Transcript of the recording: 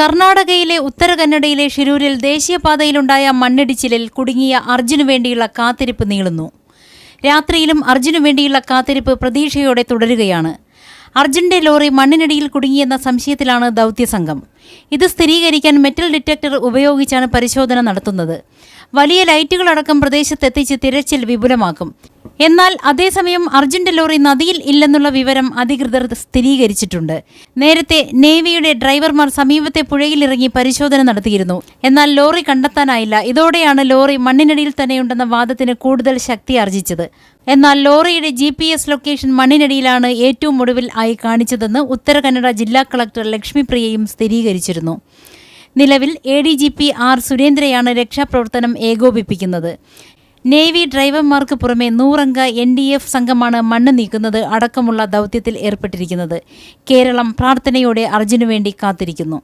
കർണാടകയിലെ ഉത്തര കന്നഡയിലെ ഷിരൂരിൽ ദേശീയപാതയിലുണ്ടായ മണ്ണിടിച്ചിലിൽ കുടുങ്ങിയ അർജുനു വേണ്ടിയുള്ള കാത്തിരിപ്പ് നീളുന്നു. രാത്രിയിലും അർജുനു വേണ്ടിയുള്ള കാത്തിരിപ്പ് പ്രതീക്ഷയോടെ തുടരുകയാണ്. അർജുന്റെ ലോറി മണ്ണിനടിയിൽ കുടുങ്ങിയെന്ന സംശയത്തിലാണ് ദൗത്യസംഘം. ഇത് സ്ഥിരീകരിക്കാൻ മെറ്റൽ ഡിറ്റക്ടർ ഉപയോഗിച്ചാണ് പരിശോധന നടത്തുന്നത്. വലിയ ലൈറ്റുകളടക്കം പ്രദേശത്തെത്തിച്ച് തിരച്ചിൽ വിപുലമാക്കും. എന്നാൽ അതേസമയം അർജുന്റെ ലോറി നദിയിൽ ഇല്ലെന്നുള്ള വിവരം അധികൃതർ സ്ഥിരീകരിച്ചിട്ടുണ്ട്. നേരത്തെ നേവിയുടെ ഡ്രൈവർമാർ സമീപത്തെ പുഴയിലിറങ്ങി പരിശോധന നടത്തിയിരുന്നു. എന്നാൽ ലോറി കണ്ടെത്താനായില്ല. ഇതോടെയാണ് ലോറി മണ്ണിനടിയിൽ തന്നെയുണ്ടെന്ന വാദത്തിന് കൂടുതൽ ശക്തി ആർജിച്ചത്. എന്നാൽ ലോറിയുടെ ജി പി എസ് ലൊക്കേഷൻ മണ്ണിനടിയിലാണ് ഏറ്റവും ഒടുവിൽ ആയി കാണിച്ചതെന്ന് ഉത്തര കന്നഡ ജില്ലാ കളക്ടർ ലക്ഷ്മിപ്രിയയും സ്ഥിരീകരിച്ചിരുന്നു നിലവിൽ A D G P R സുരേന്ദ്രയാണ് രക്ഷാപ്രവർത്തനം ഏകോപിപ്പിക്കുന്നത്. നേവി ഡ്രൈവർമാർക്ക് പുറമെ നൂറംഗ എൻ ഡി എഫ് സംഘമാണ് മണ്ണ് നീക്കുന്നത് അടക്കമുള്ള ദൗത്യത്തിൽ ഏർപ്പെട്ടിരിക്കുന്നത്. കേരളം പ്രാർത്ഥനയോടെ അർജുനു വേണ്ടി കാത്തിരിക്കുന്നു.